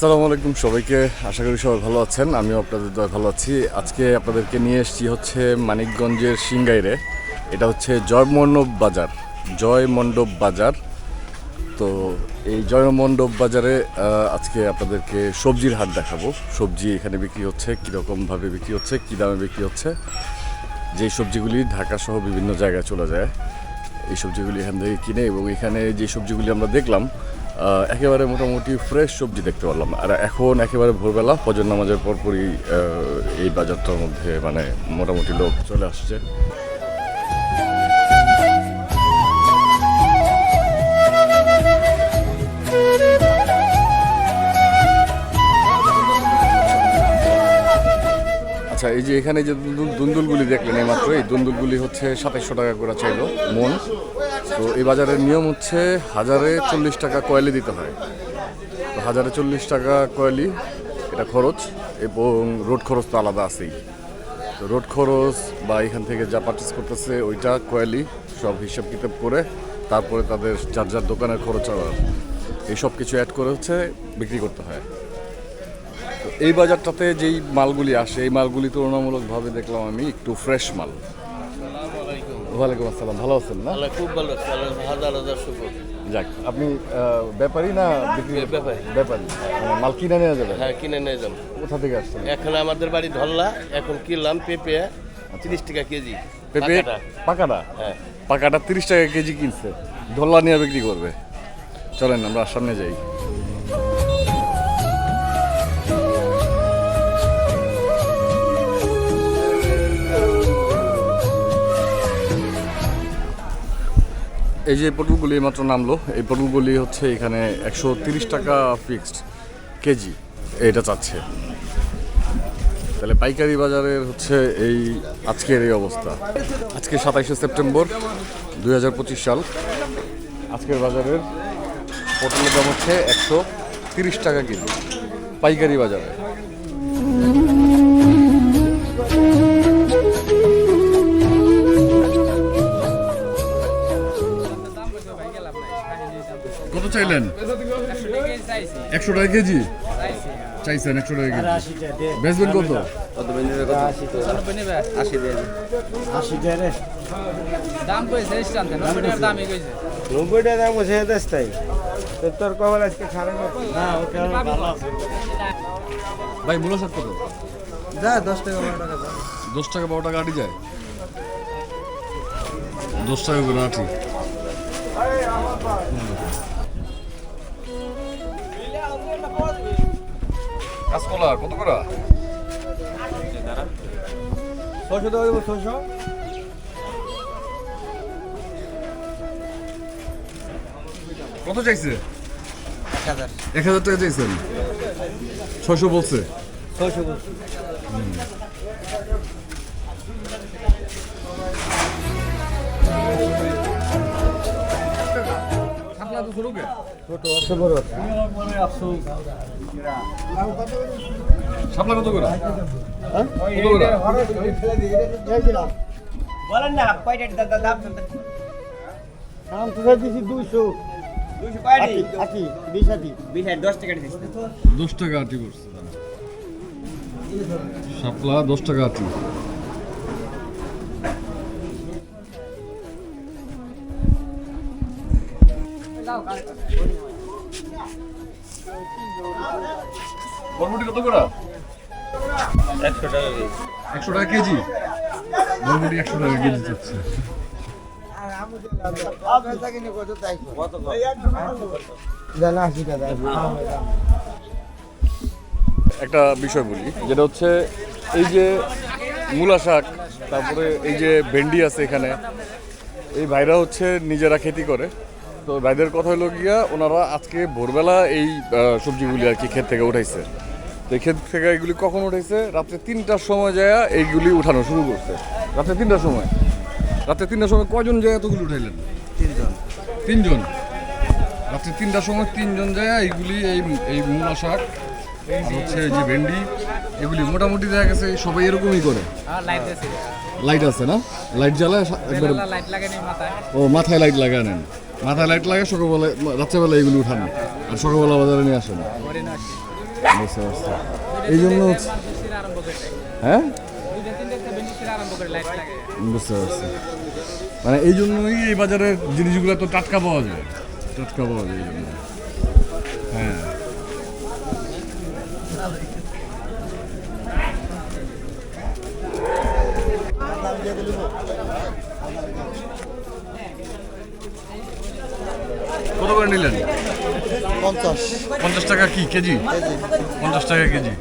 আসসালামু আলাইকুম সবাইকে। আশা করি সবাই ভালো আছেন, আমিও আপনাদের দয় ভালো আছি। আজকে আপনাদেরকে নিয়ে এসেছি হচ্ছে মানিকগঞ্জের সিংগাইরে। এটা হচ্ছে জয়মণ্ডপ বাজার জয় মণ্ডপ বাজার। তো এই জয় মণ্ডপ বাজারে আজকে আপনাদেরকে সবজির হাট দেখাবো। সবজি এখানে বিক্রি হচ্ছে, কীরকমভাবে বিক্রি হচ্ছে, কী দামে বিক্রি হচ্ছে। যেই সবজিগুলি ঢাকা সহ বিভিন্ন জায়গায় চলে যায়, এই সবজিগুলি এখান থেকে কিনে এবং এখানে যে সবজিগুলি আমরা দেখলাম একেবারে মোটামুটি ফ্রেশ সবজি দেখতে পারলাম। আর এখন একেবারে ভোরবেলা, ফজর নামাজের পরপরই এই বাজারটার মধ্যে মানে মোটামুটি লোক চলে আসছে। এই যে এখানে যে দুন্দুল- দুন্দুলগুলি দেখলেন এই মাত্র, এই দুন্দুলগুলি হচ্ছে সাতাইশশো টাকা করে চাইলো মন। তো এই বাজারের নিয়ম হচ্ছে হাজারে চল্লিশ টাকা কয়েলি দিতে হয়। তো হাজারে চল্লিশ টাকা কয়েলি, এটা খরচ, এবং রোড খরচ তো আলাদা আছেই। তো রোড খরচ বা এখান থেকে যা পারচেস করতেছে, ওইটা কয়েলি সব হিসাব কিতাব করে তারপরে তাদের যার যার দোকানের খরচ এই সব কিছু অ্যাড করে হচ্ছে বিক্রি করতে হয়। এই বাজারটাতে যেই মালগুলি আসে এই মালগুলি তুলনামূলকভাবে দেখলাম আমি একটু ফ্রেশ মাল। ওয়ালাইকুম আসসালাম। ভালো আছেন না? খুব ভালো হাজার হাজার শুকুর। যাক আপনি ব্যাপারী না ব্যাপারী। ব্যাপারী? মানে মাল কিনে নিয়ে যাবেন? হ্যাঁ কিনে নিয়ে যাম কোথা থেকে আসছেন? এখানে আমাদের বাড়ি ধরলা এখন কিনলাম পেঁপে তিরিশ টাকা কেজি। পেঁপে। পাকাটা। হ্যাঁ। পাকাটা তিরিশ টাকা কেজি কিনছে। ধরলা নিয়ে বিক্রি করবে। চলেন আমরা সামনে যাই। এই যে পটলগুলি মাত্র নামলো, এই পটলগুলি হচ্ছে এখানে একশো টাকা ফিক্সড কেজি এটা চাচ্ছে। তাহলে পাইকারি বাজারের হচ্ছে এই আজকের এই অবস্থা। আজকে সাতাইশে সেপ্টেম্বর দু হাজার পঁচিশ সাল। আজকের বাজারের পটলের দাম হচ্ছে একশো তিরিশ টাকা কেজি, পাইকারি বাজারে। চাইলেন? একশো টাকা কেজি? চাইছেন একশো টাকা কেজি। বেচবেন কত? দাম কইছে নব্বই কইছে টাকা দাম বসে যেতে তাই তোর কবল আজকে খারাপ না ভাই মূল শাক কত? যা দশ টাকা বারো টাকা দশ টাকা বারো টাকা আটি যায়। দশ টাকা করে আটি। কাঁচকলা কত করে? ছশো টাকা দেবো ছশো কত চাইছে? এক হাজার। টাকা চাইছেন? ছয়শো বলছে। ছশো বলছি। বলেন না কয়টা দা- দাম দাম তো দিছি দুইশো। দুইশো কয়টি? আশি আশি বিশ আশি। বিশ হাজার দশ টাকা দশ টাকা আটি করছে। শাপলা দশ টাকা আটি। বরবটি কত করে? একশো টাকা কেজি। একশো টাকা কেজি? বরবটি একশো টাকা কেজি টাকা একটা বিষয় বলি যেটা হচ্ছে এই যে মূলা শাক তারপরে এই যে ভেন্ডি আছে এখানে এই ভাইরা হচ্ছে নিজেরা খেতি করে। তো ভাইদের কথা হলো গিয়া ওনারা আজকে ভোরবেলা এই সবজিগুলি আর কি ক্ষেত থেকে উঠাইছে। ক্ষেত থেকে এগুলি কখন উঠেছে? রাত্রে তিনটার সময় যায় এইগুলি উঠানো শুরু করছে। রাত্রে তিনটার সময়? রাত্রে তিনটার সময় কজন যায় এতগুলি উঠাইলেন? তিনজন। তিনজন? রাত্রে তিনটার সময় তিনজন যায় এইগুলি এই এই মূলা শাক হচ্ছে এই যে ভেন্ডি এগুলি মোটামুটি দেখা গেছে সবাই এরকমই করে। লাইট আছে। না? লাইট জ্বালায় একবারে ও মাথায় লাইট লাগায় নেন মাথায় লাইট লাগে সকালবেলা রাত্রেবেলা এগুলি উঠান আর সকালবেলা বাজারে নিয়ে আসেন এই জন্য। হ্যাঁ? বুঝতে পারছি। মানে এই জন্যই এই বাজারের জিনিসগুলো তো টাটকা পাওয়া যায়। টাটকা পাওয়া যায় এই জন্য। হ্যাঁ। কত করে নিলেন? পঞ্চাশ। পঞ্চাশ টাকা কি কেজি? পঞ্চাশ টাকা কেজি।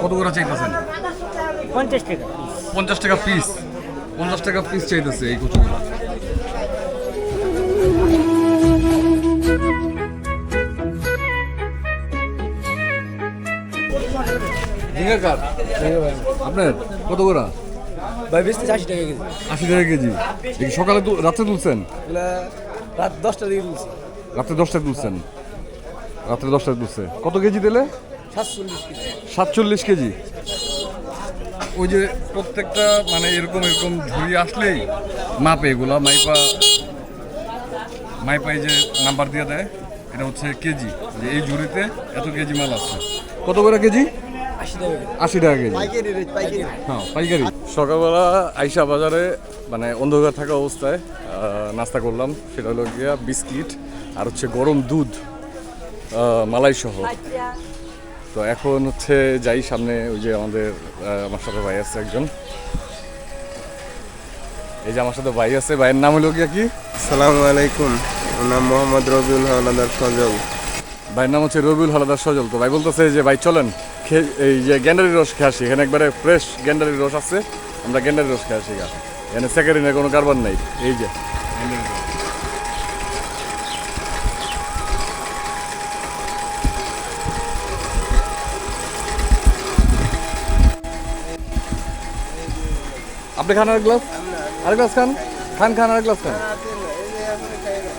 কত করে চাইতেছেন? পঞ্চাশ টাকা। পঞ্চাশ টাকা পিস পঞ্চাশ টাকা পিস চাইতেছে এই কচুগুলো। ঝিঙ্গা কার আপনার কত করে? ভাই বেশি আশি টাকা কেজি। আশি টাকা কেজি। এই সকালে রাত্রে তুলছেন? রাত দশটা দিকে তুলছি। রাত্রে দশটায় তুলছেন? রাত্রে দশটায় তুলছে। কত কেজি দিলে সাতচল্লিশ কেজি। সাতচল্লিশ কেজি। ওই যে প্রত্যেকটা মানে এরকম এরকম ঝুড়ি আসলেই মাপে এগুলা মাইপা মাইপাই যে নাম্বার দিয়ে দেয় এটা হচ্ছে কেজি। যে এই ঝুড়িতে এত কেজি মাল আছে। কত করে কেজি? আশি টাকা কেজি। হ্যাঁ পাইকারি। সকালবেলা আইসা বাজারে মানে অন্ধকার থাকা অবস্থায় নাস্তা করলাম। সেটা হলো গিয়া বিস্কিট আর হচ্ছে গরম দুধ মালাই সহ তো এখন হচ্ছে যাই সামনে ওই যে আমাদের আমার সাথে ভাই আছে একজন। এই যে আমার সাথে ভাই আছে ভাইয়ের নাম হলো গিয়া কি? সালাম আলাইকুম। নাম মোহাম্মদ রবিউল হাওলাদার সজল। ভাইয়ের নাম হচ্ছে রবিউল হালাদার সজল। তো ভাই বলতেছে যে ভাই চলেন। এই যে গ্যান্ডারির রস খেয়ে আসি, এখানে একবারে ফ্রেশ গ্যান্ডারির রস আছে, আমরা গ্যান্ডারির রস খেয়ে আসি। এখানে সেকারিনের কোনো কারবার নাই, এই যে। আপনি খান আর গ্লাস আর গ্লাস খান খান খান আর গ্লাস খান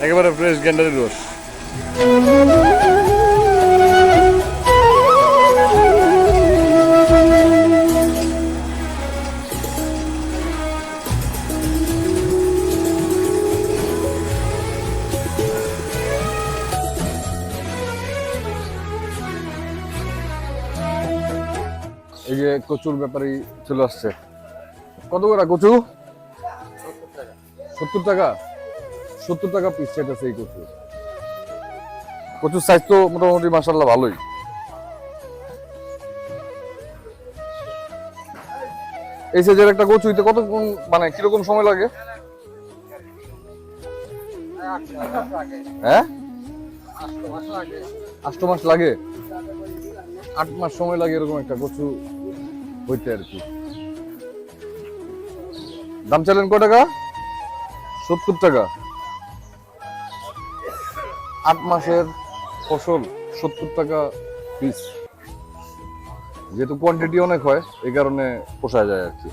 একেবারে ফ্রেশ গ্যান্ডারির রস কচুর ব্যাপারই চলে আসছে। কত করে কচু? সত্তর টাকা। সত্তর টাকা পিস চাইতেছে এই কচু কচুর সাইজ তো মোটামুটি মাসাল্লাহ ভালোই। এই সাইজের একটা কচু হইতে কত মানে কীরকম সময় লাগে? হ্যাঁ? আষ্ট মাস লাগে। আট মাস সময় লাগে এরকম একটা কচু হইতে আর কি। দাম চাইলেন কয় টাকা? সত্তর টাকা। আট মাসের ফসল সত্তর টাকা পিস যেহেতু কোয়ান্টিটি অনেক হয়, এই কারণে পোষা যায় আর কি।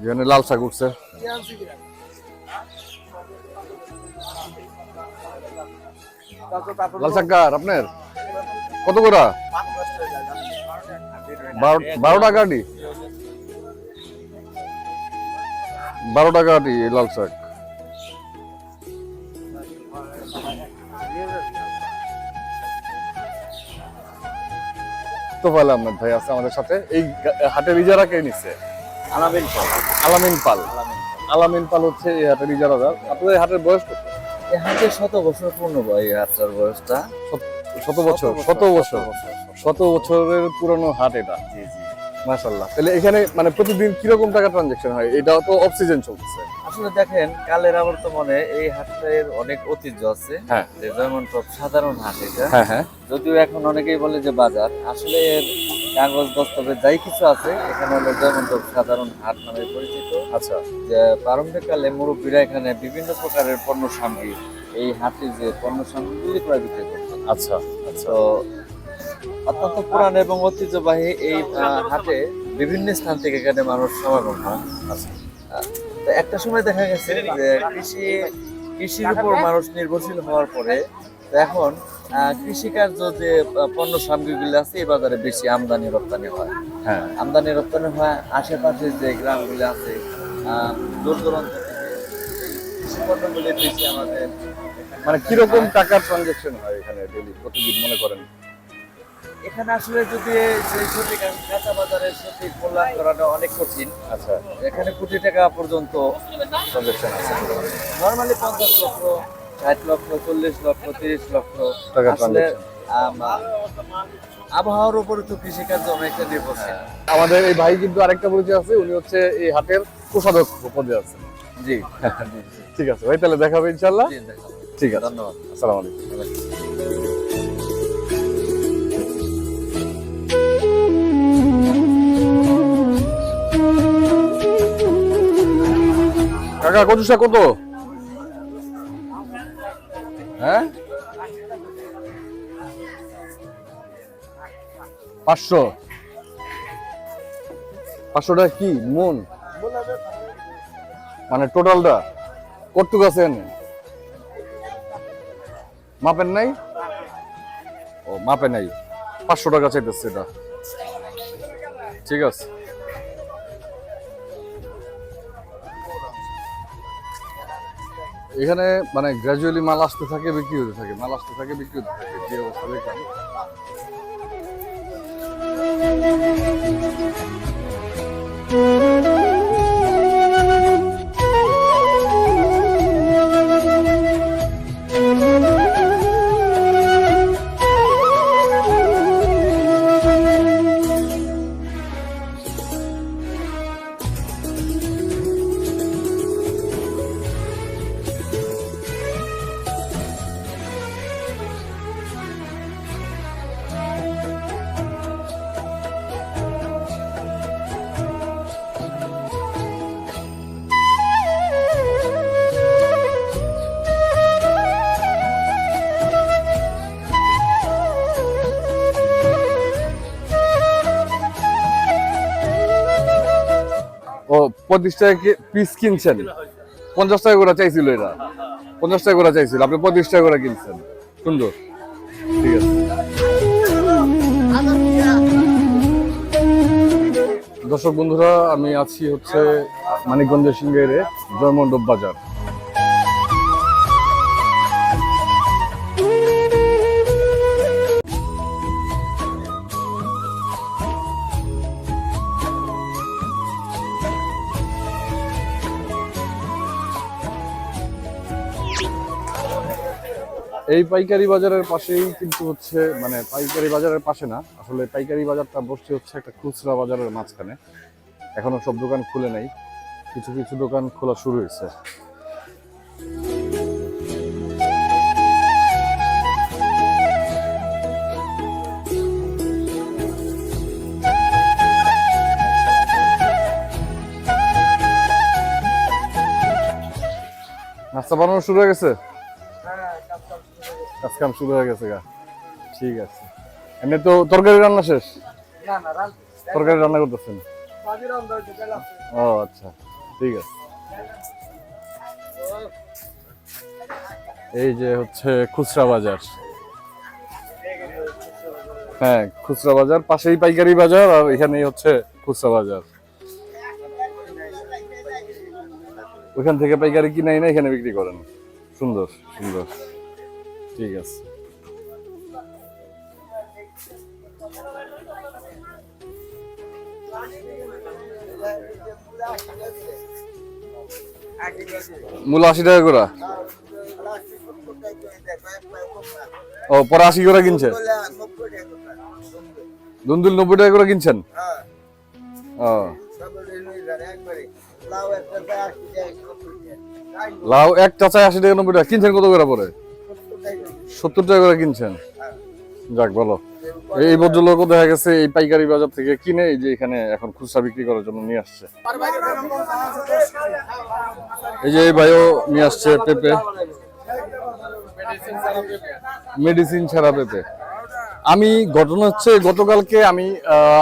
যেখানে লাল শাক উঠছে। লাল শাক আপনার? কত করে? বারো বারো টাকা আটি বারো টাকা আটি লাল শাক। তো ভালো আহমেদ ভাই আছে আমাদের সাথে। এই হাটের ইজারা কে নিচ্ছে আলামিন পাল। আলামিন পাল। আলামিন পাল হচ্ছে এই হাটের ইজারাদার আপনাদের হাটের বয়স কত? হাটে শত বছর পূর্ণ এই হাটটার বয়সটা? শত বছর শত বছর শত বছরের পুরনো হাট এটা। জি জি। মাশাল্লাহ তাহলে এখানে মানে প্রতিদিন কীরকম টাকা ট্রানজাকশন হয়? এটাও তো অক্সিজেন চলতেছে। আসলে দেখেন কালের আবর্তমানে এই হাটটার অনেক ঐতিহ্য আছে। হ্যাঁ। যে যেমন সাধারণ হাট এটা। হ্যাঁ হ্যাঁ। যদিও এখন অনেকেই বলে যে বাজার আসলে এর কাগজ দস্তবেজ যাই কিছু আছে এখানে হলো যেমন সাধারণ হাট নামে পরিচিত। আচ্ছা যে প্রারম্ভিক কালে মুরব্বীরা এখানে বিভিন্ন প্রকারের পণ্য সামগ্রী এই হাটে যে পণ্য সামগ্রী ক্রয় বিক্রয় করতেন। আচ্ছা আচ্ছা। তো অত্যন্ত পুরান এবং ঐতিহ্যবাহী এই হাটে বিভিন্ন স্থান থেকে এখানে মানুষ সমাগম হয়। আহ, তো একটা সময় দেখা গেছে যে কৃষি কৃষির উপর মানুষ নির্ভরশীল হওয়ার পরে এখন কৃষিকার্য যে পণ্য সামগ্রীগুলো আছে এই বাজারে বেশি আমদানি রপ্তানি হয়। হ্যাঁ। আমদানি রপ্তানি হয় আশেপাশে যে গ্রামগুলো আছে দূর দূরান্ত কৃষি পণ্যগুলি বেশি আমাদের এখানে মানে কীরকম টাকার ট্রানজেকশন হয় এখানে ডেলি প্রতিদিন মনে করেন? এখানে আসলে যদি সেই সঠিক কাঁচা বাজারের সঠিক মূল্যায়ন করাটা অনেক কঠিন আচ্ছা। এখানে কোটি টাকা পর্যন্ত ট্রানজেকশন আছে। নর্মালি পঞ্চাশ লক্ষ ষাট লক্ষ চল্লিশ লক্ষ তিরিশ লক্ষ। আসলে আবহাওয়ার উপরে তো কৃষিকার্য অনেকটা নির্ভরশীল। আমাদের এই ভাই কিন্তু আরেকটা পরিচয় আছে উনি হচ্ছে এই হাটের কোষাধ্যক্ষ পদে আছেন। জি। ঠিক আছে ভাই তাহলে দেখা হবে ইনশাল্লাহ ঠিক আছে। ধন্যবাদ। আসসালামু আলাইকুম। কাকা কত শাক কত? হ্যাঁ? পাঁচশো। পাঁচশো টাকা কি? মন মানে টোটালটা? কতটুকু আছে এনে? মাপেন নাই? ও মাপে নাই। পাঁচশো টাকা চাইতেছে এটা। ঠিক আছে। এখানে মানে গ্রাজুয়ালি মাল আসতে থাকে, বিক্রি হতে থাকে। মাল আসতে থাকে, বিক্রি হতে থাকে। যে অবস্থা দেখলাম। ও পঁচিশ টাকা পিস কিনছেন? পঞ্চাশ টাকা করে চাইছিল এটা পঞ্চাশ টাকা করে চাইছিল, আপনি পঁচিশ টাকা করে কিনছেন। সুন্দর। ঠিক আছে। দর্শক বন্ধুরা, আমি আছি হচ্ছে মানিকগঞ্জের সিংহের জয়মণ্ডপ বাজার। এই পাইকারি বাজারের পাশেই কিন্তু হচ্ছে মানে পাইকারি বাজারের পাশে না, আসলে পাইকারি বাজারটা বসছে হচ্ছে একটা খুচরা বাজারের মাঝখানে। এখনও সব দোকান খুলে নাই, কিছু কিছু দোকান খোলা শুরু হয়েছে। নাস্তা বানানো শুরু হয়ে গেছে? কাজ কাম শুরু হয়ে গেছে গা। ঠিক আছে। এমনি তো তরকারি রান্না শেষ? তরকারি রান্না করতেছেন? ও আচ্ছা। ঠিক আছে। এই যে হচ্ছে খুচরা বাজার। হ্যাঁ খুচরা বাজার পাশেই পাইকারি বাজার আর এখানেই হচ্ছে খুচরা বাজার। ওইখান থেকে পাইকারি কিনে এনে এখানে বিক্রি করেন। সুন্দর সুন্দর। ঠিক আছে। মূল আশি টাকা করে? ও, পরে আশি করে কিনছে? দুন্দুল নব্বই টাকা করে কিনছেন? ও। লাউ এক চাচায় আশি টাকা, নব্বই টাকা। কিনছেন কত করে পরে? সত্তর টাকা করে কিনছেন? যাক, ভালো। এই ভদ্রলোকও দেখা গেছে এই পাইকারি বাজার থেকে কিনে এই যে এখানে এখন খুচরা বিক্রি করার জন্য নিয়ে আসছে। এই যে এই ভাইও নিয়ে আসছে পেঁপে। মেডিসিন ছাড়া পেঁপে। আমি ঘটনা হচ্ছে, গতকালকে আমি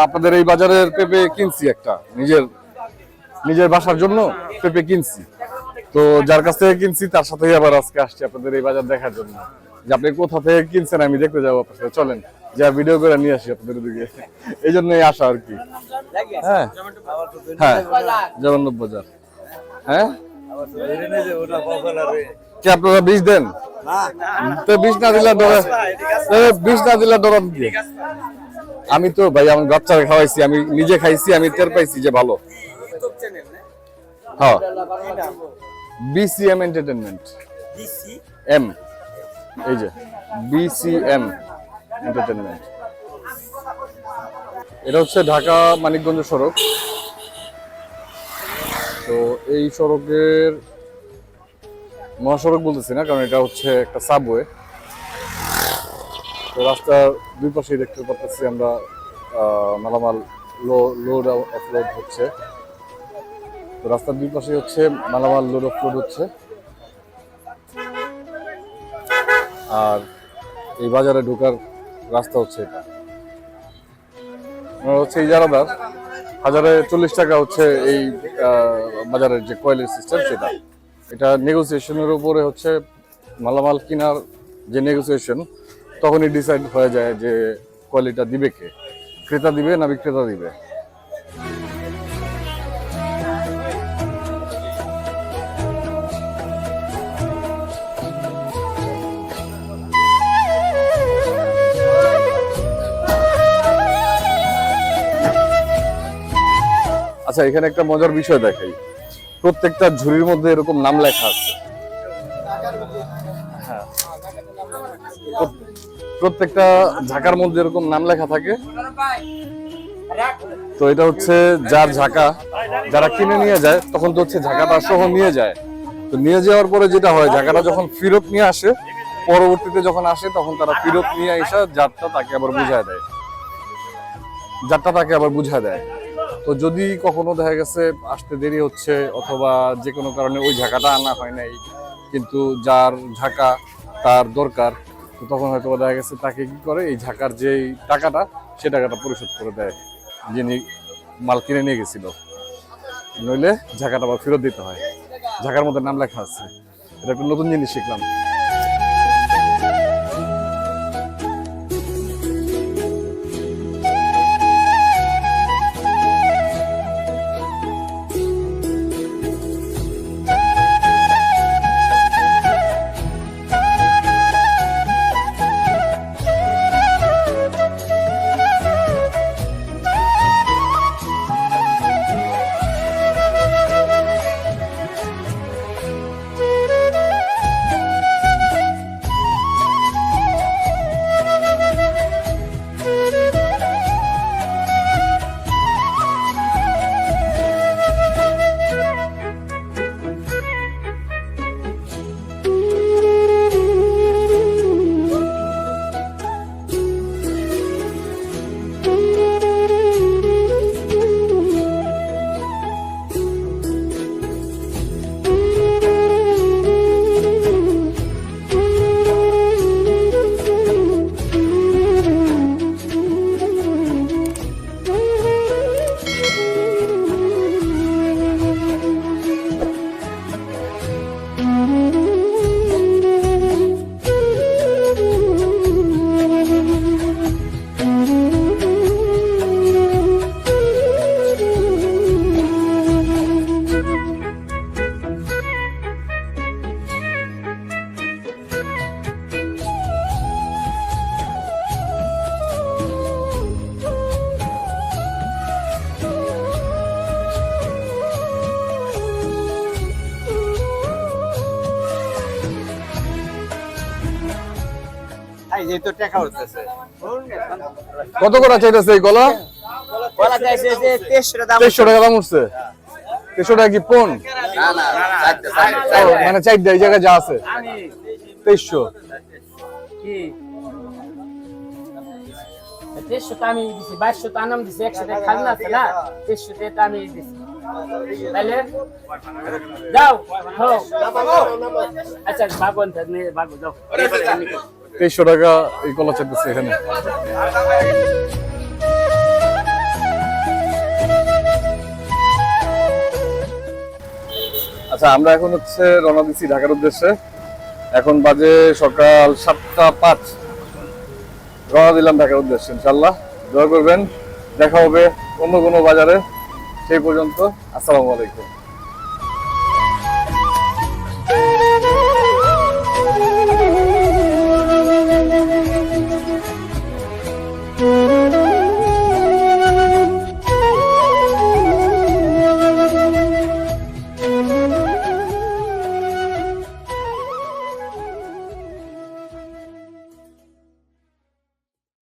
আপনাদের এই বাজারের পেঁপে কিনছি একটা। নিজের নিজের বাসার জন্য পেঁপে কিনছি। তো যার কাছ থেকে কিনছি, তার সাথেই আবার আজকে আসছি আপনাদের এই বাজার দেখার জন্য। যে আপনি কোথা থেকে কিনছেন আমি দেখতে যাব আপনার সাথে। চলেন যা ভিডিও করে নিয়ে আসি আপনাদের দিকে এই জন্যই আসা আর কি। হ্যাঁ। হ্যাঁ জগন্নাথ বাজার। হ্যাঁ? কি আপনারা বিষ দেন? তো বিষ না দিলে বিষ না দিলে ডরান দিয়ে আমি তো ভাই আমি বাচ্চারা খাওয়াইছি আমি নিজে খাইছি আমি টের পাইছি যে ভালো। হ্যাঁ। বিসিএম এন্টারটেনমেন্ট এম এই যে বিসিএম এন্টারটেনমেন্ট এটা হচ্ছে ঢাকা মানিকগঞ্জ সড়ক। তো এই সড়কের মহাসড়ক বলতেছি না, কারণ এটা হচ্ছে একটা সাবওয়ে তো রাস্তার দুই পাশেই দেখতে পাচ্ছি আমরা মালামাল লো লোড অফলোড হচ্ছে। তো রাস্তার দুই পাশে হচ্ছে মালামাল লোড অফলোড হচ্ছে। আর এই বাজারে ঢোকার রাস্তা হচ্ছে এটা। হচ্ছে এই জারাদার হাজারে চল্লিশ টাকা হচ্ছে এই বাজারের যে কয়েলের সিস্টেম সেটা। এটা নেগোসিয়েশনের উপরে হচ্ছে মালামাল কেনার যে নেগোসিয়েশন তখনই ডিসাইড হয়ে যায় যে কোয়ালিটা দিবে কে। ক্রেতা দিবে না বিক্রেতা দিবে? আচ্ছা এখানে একটা মজার বিষয় দেখাই। প্রত্যেকটা ঝুড়ির মধ্যে এরকম নাম লেখা আছে। হ্যাঁ। প্রত্যেকটা ঝাঁকার মধ্যে এরকম নাম লেখা থাকে। তো এটা হচ্ছে যার ঝাঁকা। যারা কিনে নিয়ে যায়, তখন তো হচ্ছে ঝাঁকাটা সহ নিয়ে যায়। তো নিয়ে যাওয়ার পরে যেটা হয়, ঝাঁকাটা যখন ফিরত নিয়ে আসে, পরবর্তীতে যখন আসে, তখন তারা ফিরত নিয়ে এসে যারটা তাকে আবার বুঝায় দেয়। যারটা তাকে আবার বুঝায় দেয়। তো যদি কখনো দেখা গেছে আসতে দেরি হচ্ছে অথবা যে কোনো কারণে ওই ঝাঁকাটা আনা হয় নাই, কিন্তু যার ঝাঁকা তার দরকার, তো তখন হয়তো দেখা গেছে তাকে কি করে? এই ঝাঁকার যে টাকাটা, সে টাকাটা পরিশোধ করে দেয়, যিনি মাল কিনে নিয়ে গেছিল। নইলে ঝাঁকাটা আবার ফেরত দিতে হয়। ঝাঁকার মধ্যে নাম লেখা আছে। এটা একটা নতুন জিনিস শিখলাম। কত করে চাইতেছে এই গলা? বলা যাইছে যে 2300 দাম তেইশশো টাকা দাম উঠছে। তেইশশো টাকা কি পন? মানে চার এই জায়গায় যা আছে। তেইশশো। কি? তো আমি দিছি বাইশশো তো আনাম দিছি একশো টাকা খাজনা আছে না? দেড়শো টাকা আমি দিছি। তাহলে যাও আচ্ছা ভাগবন থাকলে ভাগো যাও তেইশশো টাকা এই কলা চাইতেছে এখানে। আচ্ছা আচ্ছা আমরা এখন হচ্ছে রওনা দিচ্ছি ঢাকার উদ্দেশ্যে। এখন বাজে সকাল সাতটা পাঁচ। রওনা দিলাম ঢাকার উদ্দেশ্যে ইনশাল্লাহ দোয়া করবেন, দেখা হবে অন্য কোনো বাজারে। সেই পর্যন্ত, আসসালামু আলাইকুম।